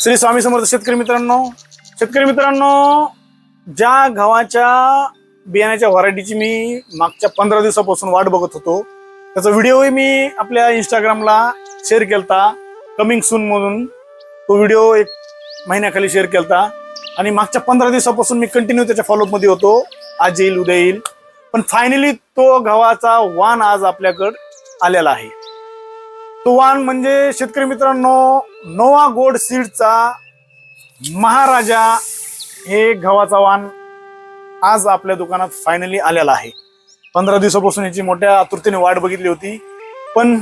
श्री स्वामी समर्थ शेतकरी मित्रांनो शेतकरी मित्रांनो ज्या गव्हाच्या बियाण्याच्या व्हरायटीची मी मागच्या पंधरा दिवसापासून वाट बघत होतो त्याचा व्हिडिओही मी आपल्या इंस्टाग्रामला शेअर केलता कमिंग सून म्हणून. तो व्हिडिओ एक महिन्याखाली शेअर केलता. आणि मागच्या पंधरा दिवसापासून मी कंटिन्यू त्याच्या फॉलोअपमध्ये होतो. आज येईल उद्या येईल. पण फायनली तो गव्हाचा वाण आज आपल्याकडं आलेला आहे. तो वाण म्हणजे शेतकरी मित्रांनो नोवा गोड सीडचा महाराजा हे गव्हाचा वाण आज आपल्या दुकानात फायनली आलेला आहे. पंधरा दिवसापासून याची मोठ्या आतुरतेने वाट बघितली होती पण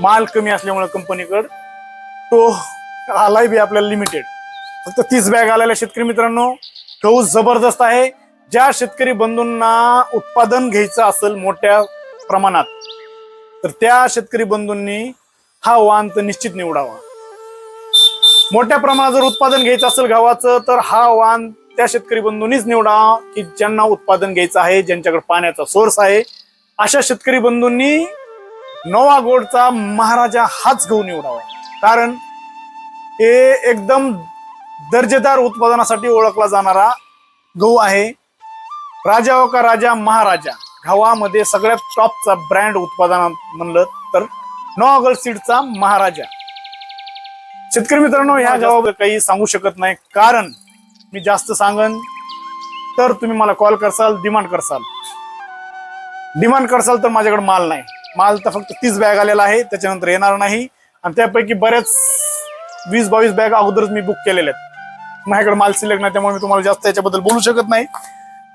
माल कमी असल्यामुळे कंपनीकडं तो आलाय बी आपल्याला लिमिटेड फक्त तीस बॅग आलेल्या शेतकरी मित्रांनो गहू जबरदस्त आहे. ज्या शेतकरी बंधूंना उत्पादन घ्यायचं असेल मोठ्या प्रमाणात तर त्या शेतकरी बंधूंनी हा वाण तर निश्चित निवडावा. मोठ्या प्रमाणात जर उत्पादन घ्यायचं असेल गव्हाचं तर हा वाण त्या शेतकरी बंधूंनीच निवडा की ज्यांना उत्पादन घ्यायचं आहे ज्यांच्याकडे पाण्याचा सोर्स आहे. अशा शेतकरी बंधूंनी नोवा गोडचा महाराजा हाच गहू निवडावा. कारण हे एकदम दर्जेदार उत्पादनासाठी ओळखला जाणारा गहू आहे. राजा हो का राजा महाराजा? गव्हामध्ये सगळ्यात टॉपचा ब्रँड उत्पादनात म्हणलं तर नॉगल सीडचा महाराजा. शेतकरी मित्रांनो ह्या गव्हाबद्दल काही सांगू शकत नाही. कारण मी जास्त सांगन तर तुम्ही मला कॉल करसाल डिमांड करसाल. डिमांड करसाल तर माझ्याकडे माल नाही. माल तर फक्त तीस बॅग आलेला आहे त्याच्यानंतर येणार नाही. आणि त्यापैकी बऱ्याच वीस बावीस बॅग अगोदरच मी बुक केलेल्या आहेत. माझ्याकडे माल सिलेक्ट नाही त्यामुळे मी तुम्हाला जास्त याच्याबद्दल बोलू शकत नाही.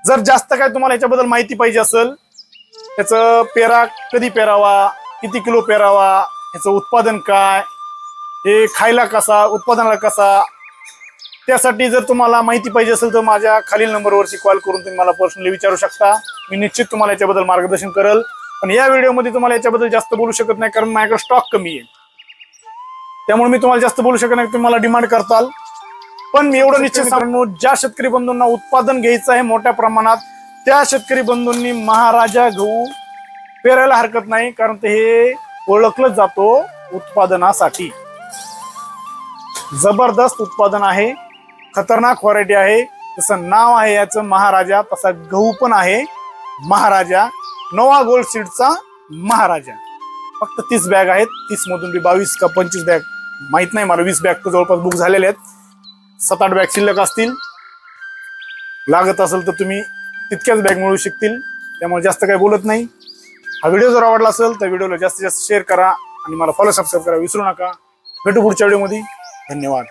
जर जास्त काय तुम्हाला याच्याबद्दल माहिती पाहिजे असेल त्याचं पेरा कधी पेरावा किती किलो पेरावा ह्याचं उत्पादन काय हे खायला कसा उत्पादनाला कसा त्यासाठी जर तुम्हाला माहिती पाहिजे असेल तर माझ्या खालील नंबरवरची कॉल करून तुम्ही मला पर्सनली विचारू शकता. मी निश्चित तुम्हाला याच्याबद्दल मार्गदर्शन करेल. पण या व्हिडिओमध्ये तुम्हाला याच्याबद्दल जास्त बोलू शकत नाही कारण माझ्याकडे स्टॉक कमी आहे. त्यामुळे मी तुम्हाला जास्त बोलू शकत नाही तुम्ही मला डिमांड करताल. पण मी एवढं निश्चित सांगू ज्या शेतकरी बंधूंना उत्पादन घ्यायचं आहे मोठ्या प्रमाणात त्या शेतकरी बंधूंनी महाराजा गहू पेरायला हरकत नाही कारण ते हे ओळखलं जातो उत्पादनासाठी. जबरदस्त उत्पादन आहे खतरनाक व्हरायटी आहे जसं नाव आहे याचं महाराजा तसा गहू पण आहे महाराजा नोवा गोल्ड सीडचा महाराजा. फक्त तीस बॅग आहेत तीस मधून बावीस का पंचवीस बॅग माहीत नाही मला वीस बॅग तर जवळपास बुक झालेले आहेत. सात आठ बॅग शिल्लक असतील. लागत असेल तर तुम्ही तितक्याच बॅग मिळू शकतील. त्यामुळे जास्त काही बोलत नाही. हा व्हिडिओ जर आवडला असेल तर व्हिडिओला जास्तीत जास्त शेअर करा आणि मला फॉलो सबस्क्राईब करा. विसरू नका. भेटू पुढच्या व्हिडिओमध्ये धन्यवाद.